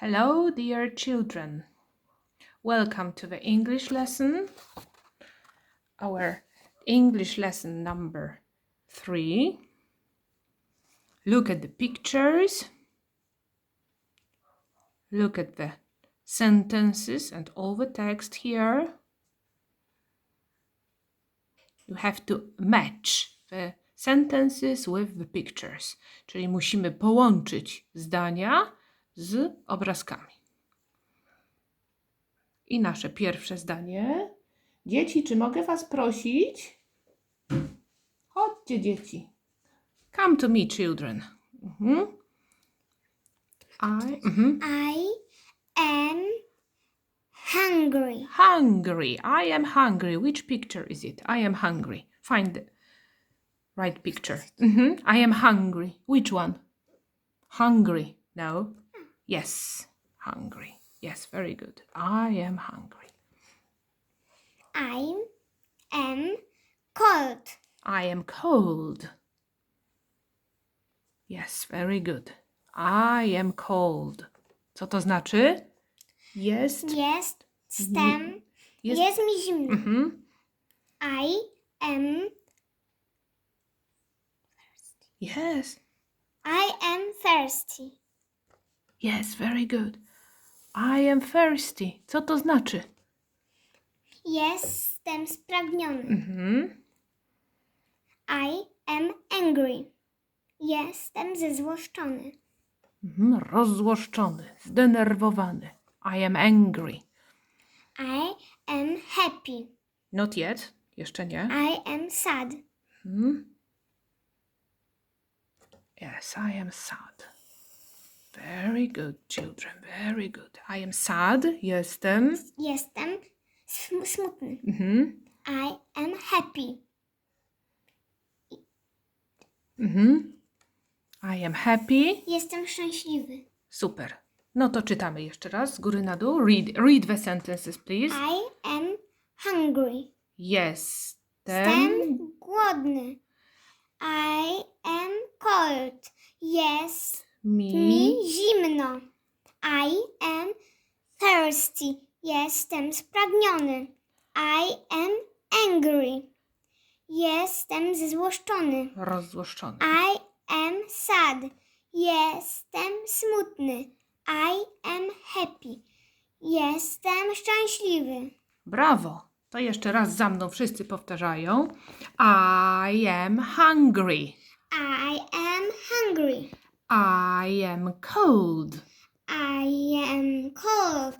Hello, dear children. Welcome to the English lesson. Our English lesson number three. Look at the pictures. Look at the sentences and all the text here. You have to match the sentences with the pictures, czyli musimy połączyć zdania z obrazkami. I nasze pierwsze zdanie. Dzieci, czy mogę Was prosić? Chodźcie, dzieci. Come to me, children. Mhm. I, mhm. I am hungry. Hungry. I am hungry. Which picture is it? I am hungry. Find the right picture. Mhm. I am hungry. Which one? Hungry. No. Yes. Hungry. Yes, very good. I am hungry. I am cold. I am cold. Yes, very good. I am cold. Co to znaczy? Jest. Jest stem. Jest. Jest mi zimno. Mhm. I am Yes. I am thirsty. Yes, very good. I am thirsty. Co to znaczy? Jestem spragniony. Mhm. I am angry. Jestem zezłoszczony. Mhm. Rozzłoszczony, zdenerwowany. I am angry. I am happy. Not yet. Jeszcze nie. I am sad. Mhm. Yes, I am sad. Very good, children. Very good. I am sad. Jestem. Jestem sm- smutny. Mhm. I am happy. Mhm. I am happy. Jestem szczęśliwy. Super. No to czytamy jeszcze raz z góry na dół. Read, read the sentences, please. I am hungry. Jestem. Jestem głodny. I am cold. Jest Mi. mi zimno. I am thirsty. Jestem spragniony. I am angry. Jestem zezłoszczony. Rozzłoszczony. I am sad. Jestem smutny. I am happy. Jestem szczęśliwy. Brawo. To jeszcze raz za mną wszyscy powtarzają. I am hungry. I am hungry. I am cold. I am cold.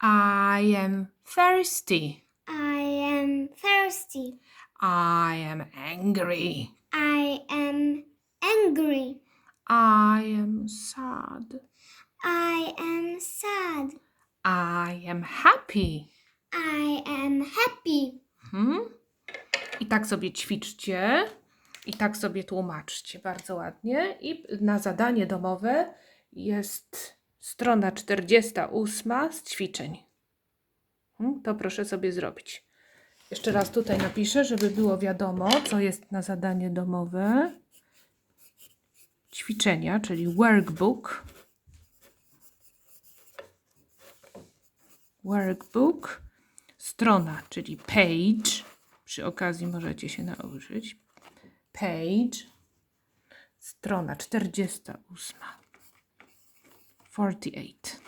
I am thirsty. I am thirsty. I am angry. I am angry. I am sad. I am sad. I am happy. I am happy. Hmm? I tak sobie ćwiczcie. I tak sobie tłumaczcie bardzo ładnie. I na zadanie domowe jest strona 48 z ćwiczeń. Hmm? To proszę sobie zrobić. Jeszcze raz tutaj napiszę, żeby było wiadomo, co jest na zadanie domowe. Ćwiczenia, czyli workbook. Workbook. Strona, czyli page. Przy okazji możecie się nauczyć. Page. Strona 48. 48.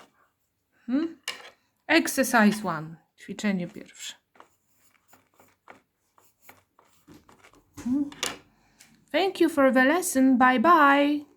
Hmm? Exercise 1. Ćwiczenie pierwsze. Hmm. Thank you for the lesson. Bye bye.